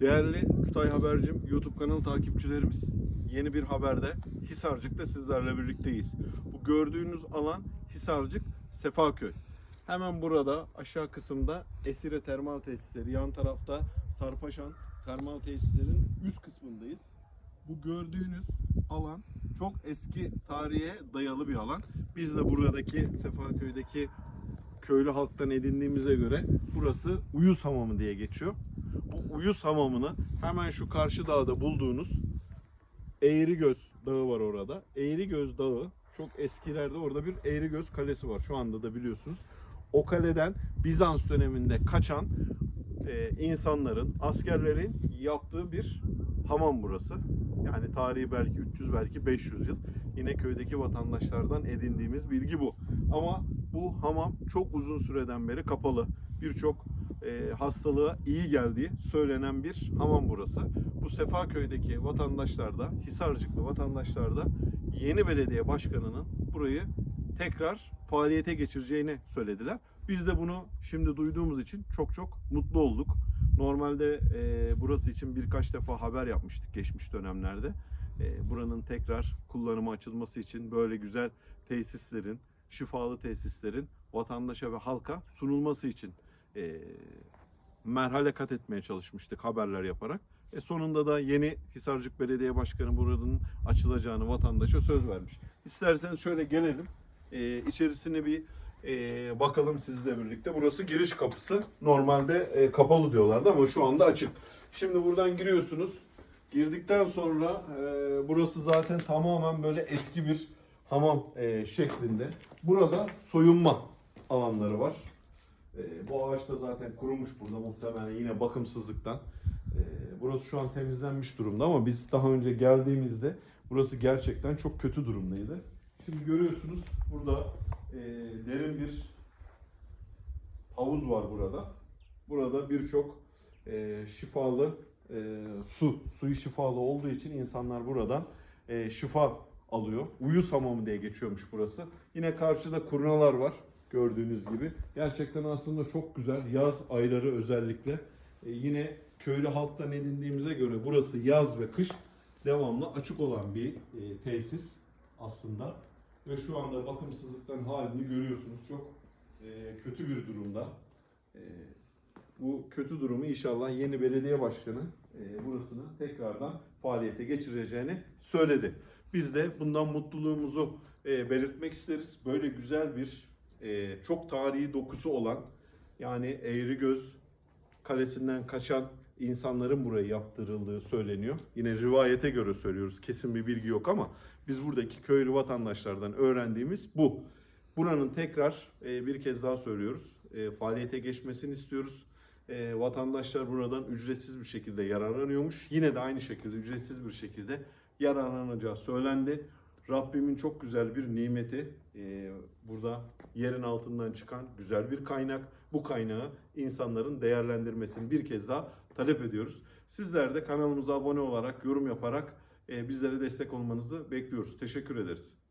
Değerli Kütahya Habercim YouTube kanalı takipçilerimiz yeni bir haberde Hisarcık'ta sizlerle birlikteyiz. Bu gördüğünüz alan Hisarcık Sefaköy. Hemen burada aşağı kısımda Esire Termal Tesisleri, yan tarafta Sarpaşan Termal Tesislerin üst kısmındayız. Bu gördüğünüz alan çok eski tarihe dayalı bir alan. Biz de buradaki Sefaköy'deki köylü halktan edindiğimize göre burası Uyuz Hamamı diye geçiyor. Bu Uyuz Hamamı'nı hemen şu karşı dağda bulduğunuz Eğrigöz Dağı var orada. Eğrigöz Dağı çok eskilerde orada bir Eğrigöz Kalesi var. Şu anda da biliyorsunuz. O kaleden Bizans döneminde kaçan e, insanların, askerlerin yaptığı bir hamam burası. Yani tarihi belki 300 belki 500 yıl. Yine köydeki vatandaşlardan edindiğimiz bilgi bu. Ama bu hamam çok uzun süreden beri kapalı. Birçok e, hastalığa iyi geldiği söylenen bir hamam burası. Bu Sefaköy'deki vatandaşlar da, Hisarcıklı vatandaşlar da yeni belediye başkanının burayı tekrar faaliyete geçireceğini söylediler. Biz de bunu şimdi duyduğumuz için çok çok mutlu olduk. Normalde e, burası için birkaç defa haber yapmıştık geçmiş dönemlerde. E, buranın tekrar kullanıma açılması için böyle güzel tesislerin, şifalı tesislerin vatandaşa ve halka sunulması için e, merhale kat etmeye çalışmıştık haberler yaparak. E sonunda da yeni Hisarcık Belediye Başkanı buranın açılacağını vatandaşa söz vermiş. İsterseniz şöyle gelelim. E, içerisine bir e, bakalım sizle birlikte. Burası giriş kapısı. Normalde e, kapalı diyorlardı ama şu anda açık. Şimdi buradan giriyorsunuz. Girdikten sonra e, burası zaten tamamen böyle eski bir hamam e, şeklinde. Burada soyunma alanları var. E, bu ağaç da zaten kurumuş burada muhtemelen yine bakımsızlıktan. E, burası şu an temizlenmiş durumda ama biz daha önce geldiğimizde burası gerçekten çok kötü durumdaydı. Şimdi görüyorsunuz burada e, derin bir havuz var burada. Burada birçok e, şifalı e, su, suyu şifalı olduğu için insanlar buradan e, şifa alıyor. Uyuz hamamı diye geçiyormuş burası. Yine karşıda kurnalar var gördüğünüz gibi. Gerçekten aslında çok güzel. Yaz ayları özellikle. E, yine köylü halktan edindiğimize göre burası yaz ve kış devamlı açık olan bir e, tesis aslında. Ve şu anda bakımsızlıktan halini görüyorsunuz. Çok e, kötü bir durumda. E, bu kötü durumu inşallah yeni belediye başkanı e, burasını tekrardan faaliyete geçireceğini söyledi. Biz de bundan mutluluğumuzu e, belirtmek isteriz. Böyle güzel bir e, çok tarihi dokusu olan yani Eğrigöz Kalesi'nden kaçan insanların buraya yaptırıldığı söyleniyor. Yine rivayete göre söylüyoruz. Kesin bir bilgi yok ama biz buradaki köylü vatandaşlardan öğrendiğimiz bu. Buranın tekrar e, bir kez daha söylüyoruz. E, faaliyete geçmesini istiyoruz. E, vatandaşlar buradan ücretsiz bir şekilde yararlanıyormuş. Yine de aynı şekilde ücretsiz bir şekilde yararlanacağı söylendi. Rabbimin çok güzel bir nimeti. E, burada yerin altından çıkan güzel bir kaynak. Bu kaynağı insanların değerlendirmesini bir kez daha talep ediyoruz. Sizler de kanalımıza abone olarak, yorum yaparak e, bizlere destek olmanızı bekliyoruz. Teşekkür ederiz.